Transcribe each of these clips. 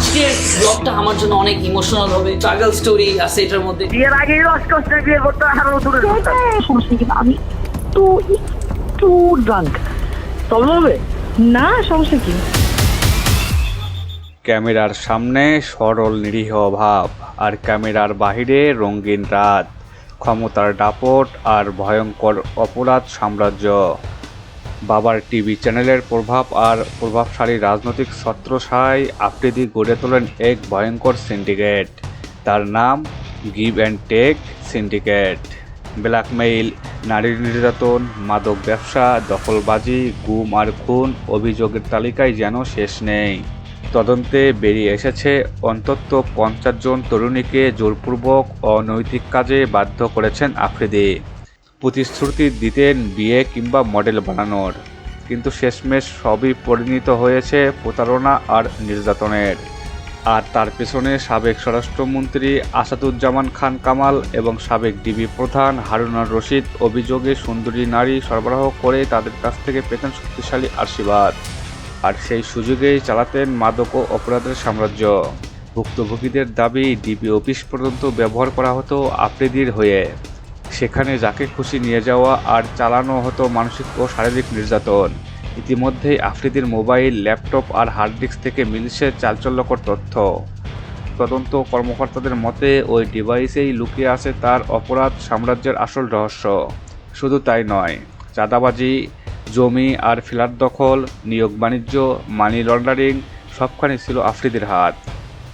আজকের ব্লগটা আমার জন্য অনেক ইমোশনাল হবে স্ট্রাগল স্টোরি আছে এটার মধ্যে। বিয়ের কষ্টে বিয়ে করতে আরও দূরে আমি একটু একটু ড্রাঙ্ক হবে? না সমস্যা কি? ক্যামেরার সামনে সরল নিরীহ ভাব আর ক্যামেরার বাহিরে রঙিন রাত ক্ষমতার দাপট আর ভয়ঙ্কর অপরাধ সাম্রাজ্য। বাবার টিভি চ্যানেলের প্রভাব আর প্রভাবশালী রাজনৈতিক ছত্রসায় আফ্রিদি গড়ে তোলেন এক ভয়ঙ্কর সিন্ডিকেট। তার নাম give and take syndicate. Blackmail, নারী নির্যাতন, মাদক ব্যবসা, দখলবাজি, গুম আর খুন অভিযোগের তালিকায় যেন শেষ নেই। তদন্তে বেরিয়ে এসেছে অন্তত পঞ্চাশ জন তরুণীকে জোরপূর্বক অনৈতিক কাজে বাধ্য করেছেন আফ্রিদি। প্রতিশ্রুতি দিতেন বিয়ে কিংবা মডেল বানানোর। কিন্তু শেষমেশ সবই পরিণত হয়েছে প্রতারণা আর নির্যাতনের। আর তার পেছনে সাবেক স্বরাষ্ট্রমন্ত্রী আসাদুজ্জামান খান কামাল এবং সাবেক ডিবি প্রধান হারুনার রশিদ অভিযোগে সুন্দরী নারী সরবরাহ করে তাদের কাছ থেকে পেতেন শক্তিশালী আশীর্বাদ। আর সেই সুযোগেই চালাতেন মাদক ও অপরাধের সাম্রাজ্য। ভুক্তভোগীদের দাবি ডিবি অফিস পর্যন্ত ব্যবহার করা হতো আফ্রিদির হয়ে। সেখানে যাকে খুশি নিয়ে যাওয়া আর চালানো হতো মানসিক ও শারীরিক নির্যাতন। ইতিমধ্যেই আফ্রিদির মোবাইল, ল্যাপটপ আর হার্ড ডিস্ক থেকে মিলছে চালচল্যকর তথ্য। তদন্ত কর্মকর্তাদের মতে, ওই ডিভাইসেই লুকিয়ে আছে তার অপরাধ সাম্রাজ্যের আসল রহস্য। শুধু তাই নয়, চাঁদাবাজি, জমি আর ফ্ল্যাট দখল, নিয়োগ বাণিজ্য, মানি লন্ডারিং সবখানে ছিল আফ্রিদির হাত।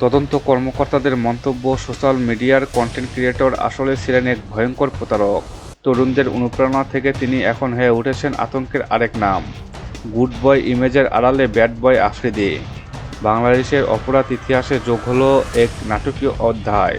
তদন্ত কর্মকর্তাদের মন্তব্য, সোশ্যাল মিডিয়ার কন্টেন্ট ক্রিয়েটর আসলে ছিলেন এক ভয়ঙ্কর প্রতারক। তরুণদের অনুপ্রেরণা থেকে তিনি এখন হয়ে উঠেছেন আতঙ্কের আরেক নাম, গুড বয় ইমেজের আড়ালে ব্যাড বয় আফ্রিদি। বাংলাদেশের অপরাধ ইতিহাসে যোগ হলো এক নাটকীয় অধ্যায়।